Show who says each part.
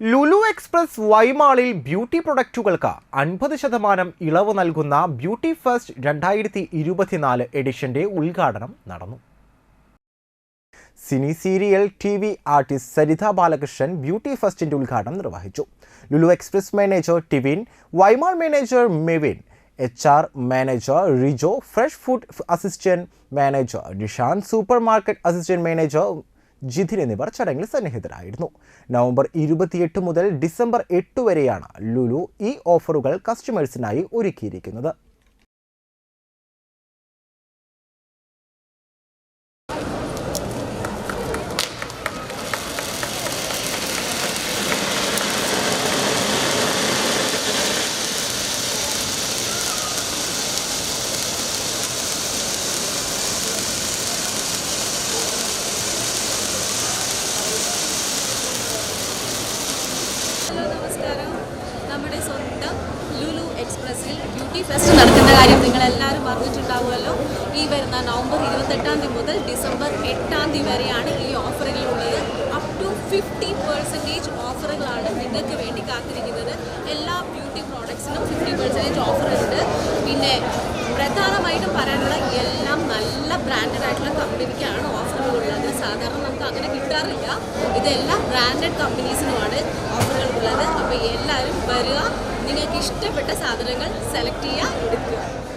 Speaker 1: Lulu express വൈമാളിൽ beauty പ്രൊഡക്റ്റുകൾക്ക് അൻപത് ശതമാനം ഇളവ് നൽകുന്ന ബ്യൂട്ടി ഫസ്റ്റ് രണ്ടായിരത്തി ഇരുപത്തിനാല് എഡിഷന്റെ ഉദ്ഘാടനം നടന്നു. Cine serial T V artist Saritha Balakrishnan beauty ഫസ്റ്റിന്റെ ഉദ്ഘാടനം നിർവഹിച്ചു. Lulu Express manager Tivin Y Mall manager Mevin H R manager Rijo fresh food assistant manager Nishanth super market assistant manager Jithin എന്നിവർ ചടങ്ങിൽ സന്നിഹിതരായിരുന്നു. നവംബർ ഇരുപത്തിയെട്ട് മുതൽ December എട്ട് വരെയാണ് ലുലു ഈ ഓഫറുകൾ കസ്റ്റമേഴ്സിനായി ഒരുക്കിയിരിക്കുന്നത്.
Speaker 2: നമസ്കാരം. നമ്മുടെ സ്വന്തം ലുലു എക്സ്പ്രസ്സിൽ ബ്യൂട്ടി ഫെസ്റ്റ് നടക്കുന്ന കാര്യം നിങ്ങൾ എല്ലാവരും അറിഞ്ഞിട്ടുണ്ടാവുമല്ലോ. ഈ വരുന്ന നവംബർ ഇരുപത്തെട്ടാം തീയതി മുതൽ ഡിസംബർ എട്ടാം തീയതി വരെയാണ് ഈ ഓഫറുകളുള്ളത് അപ് ടു ഫിഫ്റ്റി പെർസെന്റേജ് ഓഫറുകളാണ് നിങ്ങൾക്ക് വേണ്ടി കാത്തിരിക്കുന്നത്. എല്ലാ ബ്യൂട്ടി പ്രോഡക്ട്സിനും ഫിഫ്റ്റി പെർസെന്റേജ് ഓഫർ ഉണ്ട്. പിന്നെ പ്രധാനമായിട്ടും പറയാനുള്ള എല്ലാം നല്ല ബ്രാൻഡഡ് ആയിട്ടുള്ള കമ്പനിക്കാണ് അങ്ങനെ ഇതെല്ലാം ബ്രാൻഡഡ് കമ്പനീസിനുമാണ് ഓഫറുകൾ ഉള്ളത്. അപ്പോൾ എല്ലാവരും വരിക. നിങ്ങൾക്ക് ഇഷ്ടപ്പെട്ട സാധനങ്ങൾ സെലക്ട് ചെയ്യുക എടുക്കുക.